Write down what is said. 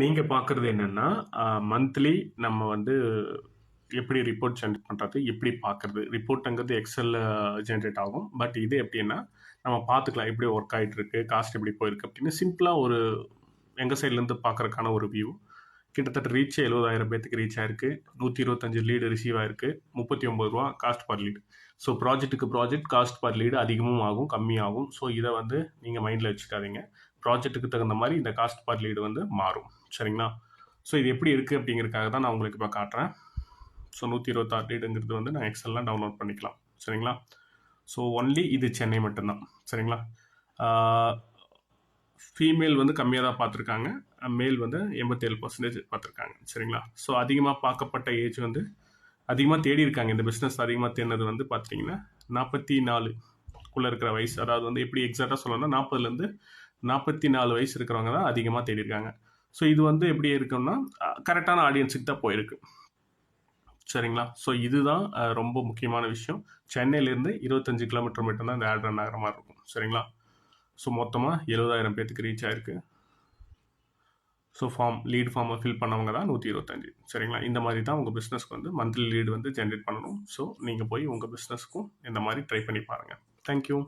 நீங்கள் பார்க்குறது என்னென்னா மந்த்லி நம்ம வந்து எப்படி ரிப்போர்ட் ஜென்ரேட் பண்ணுறது எப்படி பார்க்குறது ரிப்போர்ட்டுங்கிறது எக்ஸலில் ஜென்ரேட் ஆகும். பட் இது எப்படின்னா நம்ம பார்த்துக்கலாம் எப்படி ஒர்க் ஆகிட்டு இருக்கு காஸ்ட் எப்படி போயிருக்கு அப்படின்னு சிம்பிளாக ஒரு எங்கள் சைட்லேருந்து பார்க்குறக்கான ஒரு வியூ கிட்டத்தட்ட ரீச் எழுபதாயிரம் பேத்துக்கு ரீச் ஆயிருக்கு. நூற்றி இருபத்தஞ்சு லீடு ரிசீவ் ஆயிருக்கு. முப்பத்தி ஒம்பது ரூபா காஸ்ட் பர் லீடு ஸோ ப்ராஜெக்ட்டுக்கு ப்ராஜெக்ட் காஸ்ட் பர் லீடு அதிகமும் ஆகும் கம்மியாகும். ஸோ இதை வந்து நீங்கள் மைண்டில் வச்சுக்காதீங்க. ப்ராஜெக்ட்டுக்கு தகுந்த மாதிரி இந்த காஸ்ட் பர் லீடு வந்து மாறும். சரிங்களா? ஸோ இது எப்படி இருக்குது அப்படிங்கிறதுக்காக தான் நான் உங்களுக்கு இப்போ காட்டுறேன். ஸோ நூற்றி இருபத்தாறு லீடுங்கிறது வந்து நான் எக்ஸல்லாம் டவுன்லோட் பண்ணிக்கலாம். சரிங்களா? ஸோ ஒன்லி இது சென்னை மட்டும்தான். சரிங்களா? ஃபீமேல் வந்து கம்மியாக தான் பார்த்துருக்காங்க. மேல் வந்து எண்பத்தேழு பர்சன்டேஜ் பார்த்துருக்காங்க. சரிங்களா? ஸோ அதிகமாக பார்க்கப்பட்ட ஏஜ் வந்து அதிகமாக தேடி இருக்காங்க. இந்த பிஸ்னஸ் அதிகமாக தேடினது வந்து பார்த்தீங்கன்னா நாற்பத்தி நாலுக்குள்ளே இருக்கிற வயசு. அதாவது வந்து எப்படி எக்ஸாக்டாக சொல்லணும்னா நாற்பதுலேருந்து நாற்பத்தி நாலு வயசு இருக்கிறவங்க தான் அதிகமாக தேடி இருக்காங்க ஸோ இது வந்து எப்படி இருக்குன்னா கரெக்டான ஆடியன்ஸுக்கு தான் போயிருக்கு. சரிங்களா? ஸோ இதுதான் ரொம்ப முக்கியமான விஷயம். சென்னையிலேருந்து இருபத்தஞ்சு கிலோமீட்டர் மட்டும் தான் இந்த ஆட் ரன் ஆகிற மாதிரி இருக்கும். சரிங்களா? ஸோ மொத்தமாக எழுபதாயிரம் பேர்த்துக்கு ரீச் ஆயிருக்கு. ஸோ ஃபார்ம் லீட் ஃபார்மை ஃபில் பண்ணவங்க தான் நூற்றி இருபத்தஞ்சு. சரிங்களா? இந்த மாதிரி தான் உங்கள் பிஸ்னஸ்க்கு வந்து மந்த்லி லீடு வந்து ஜென்ரேட் பண்ணணும். ஸோ நீங்கள் போய் உங்கள் பிஸ்னஸ்க்கும் இந்த மாதிரி ட்ரை பண்ணி பாருங்கள் தேங்க்யூ